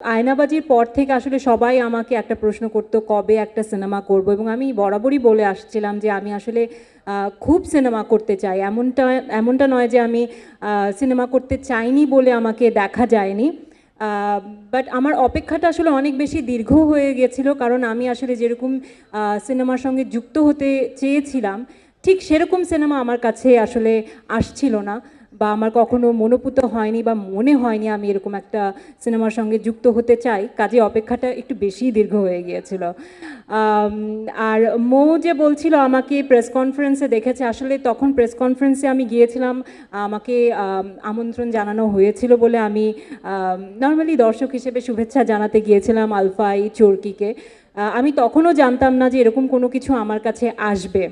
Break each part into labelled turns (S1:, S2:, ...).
S1: আয়নাবাজির পর থেকে আসলে সবাই আমাকে একটা প্রশ্ন করতো, কবে একটা সিনেমা করব? এবং আমি বরাবরই বলে আসছিলাম যে আমি আসলে খুব সিনেমা করতে চাই। এমনটা এমনটা নয় যে আমি সিনেমা করতে চাইনি বলে আমাকে দেখা যায়নি। বাট আমার অপেক্ষাটা আসলে অনেক বেশি দীর্ঘ হয়ে গেছিল কারণ আমি আসলে যেরকম সিনেমার সঙ্গে যুক্ত হতে চেয়েছিলাম, ঠিক সেরকম সিনেমা আমার কাছে আসলে আসছিল না। বা আমার কখনো মনোপুত হয়নি বা মনে হয়নি আমি এরকম একটা সিনেমার সঙ্গে যুক্ত হতে চাই, কাজে অপেক্ষাটা একটু বেশি দীর্ঘ হয়ে গিয়েছিল। আর মো যে বলছিল আমাকে প্রেস কনফারেন্সে দেখেছে, আসলে তখন প্রেস কনফারেন্সে আমি গিয়েছিলাম, আমাকে আমন্ত্রণ জানানো হয়েছিল বলে আমি নর্মালি দর্শক হিসেবে শুভেচ্ছা জানাতে গিয়েছিলাম আলফাই, চোরকিকে। আমি তখনও জানতাম না যে এরকম কোনো কিছু আমার কাছে আসবে।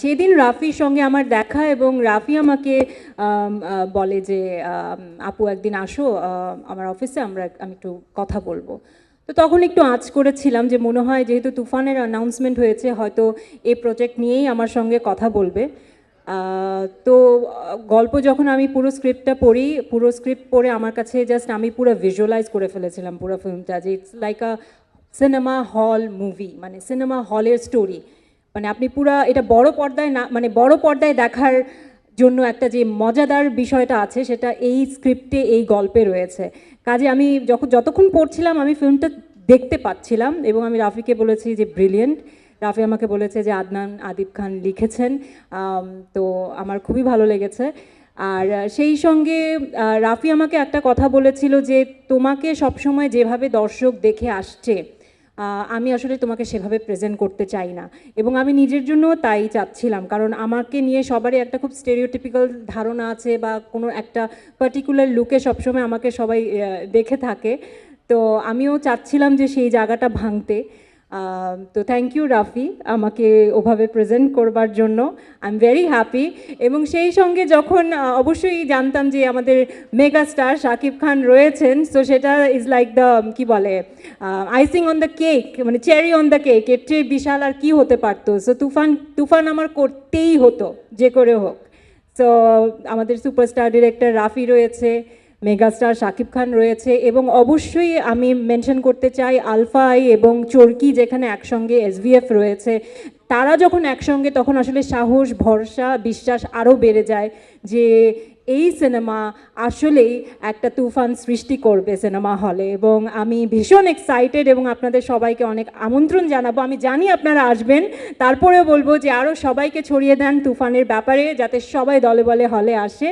S1: সেদিন রাফির সঙ্গে আমার দেখা এবং রাফি আমাকে বলে যে আপু একদিন আসো আমার অফিসে আমরা, আমি একটু কথা বলব। তো তখন একটু আঁচ করেছিলাম যে মনে হয় যেহেতু তুফানের অ্যানাউন্সমেন্ট হয়েছে, হয়তো এই প্রজেক্ট নিয়েই আমার সঙ্গে কথা বলবে। তো, গল্প যখন আমি পুরো স্ক্রিপ্টটা পড়ি, পুরো স্ক্রিপ্ট পড়ে আমার কাছে জাস্ট আমি পুরো ভিজুয়ালাইজ করে ফেলেছিলাম পুরো ফিল্মটা যে it's like a cinema hall movie মানে সিনেমা হলের স্টোরি মানে আপনি পুরা এটা বড় পর্দায় না মানে বড় পর্দায় দেখার জন্য একটা যে মজাদার বিষয়টা আছে, সেটা এই স্ক্রিপ্টে, এই গল্পে রয়েছে। কাজে আমি যখন, যতক্ষণ পড়ছিলাম, আমি ফিল্মটা দেখতে পাচ্ছিলাম এবং আমি রাফিকে বলেছি যে, ব্রিলিয়েন্ট। রাফি আমাকে বলেছে যে, আদনান, আদিব খান লিখেছেন। তো আমার খুবই ভালো লেগেছে। আর সেই সঙ্গে রাফি আমাকে একটা কথা বলেছিল যে, তোমাকে সবসময় যেভাবে দর্শক দেখে আসছে আমি আসলে তোমাকে সেভাবে প্রেজেন্ট করতে চাই না। এবং আমি নিজের জন্য তাই চাচ্ছিলাম। কারণ আমাকে নিয়ে সবারই একটা খুব স্টেরিওটিপিক্যাল ধারণা আছে বা কোনো একটা পার্টিকুলার লুকে সবসময় আমাকে সবাই দেখে থাকে। তো আমিও চাচ্ছিলাম যে সেই জায়গাটা ভাঙতে। তো থ্যাংক ইউ রাফি আমাকে ওভাবে প্রেজেন্ট করবার জন্য। আই এম ভেরি হ্যাপি এবং সেই সঙ্গে যখন অবশ্যই জানতাম যে আমাদের মেগা স্টার শাকিব খান রয়েছেন সো সেটা ইজ লাইক দ্য কি বলে আইসিং অন দ্য কেক মানে চেরি অন দ্য কেক এর চেয়ে বিশাল আর কি হতে পারতো। সো তুফান তুফান আমার করতেই হতো, যে করে হোক। সো আমাদের সুপারস্টার ডিরেক্টর রাফি রয়েছে। মেগাস্টার শাকিব খান রয়েছে এবং অবশ্যই আমি মেনশন করতে চাই আলফাই এবং চরকি যেখানে একসঙ্গে এসভিএফ রয়েছে। তারা যখন একসঙ্গে তখন আসলে সাহস, ভরসা, বিশ্বাস আরও বেড়ে যায় যে এই সিনেমা আসলেই একটা তুফান সৃষ্টি করবে সিনেমা হলে এবং আমি ভীষণ এক্সাইটেড এবং আপনাদের সবাইকে অনেক আমন্ত্রণ জানাব। আমি জানি আপনারা আসবেন, তারপরেও বলব যে আরও সবাইকে ছড়িয়ে দেন তুফানের ব্যাপারে যাতে সবাই দলে বলে হলে আসে।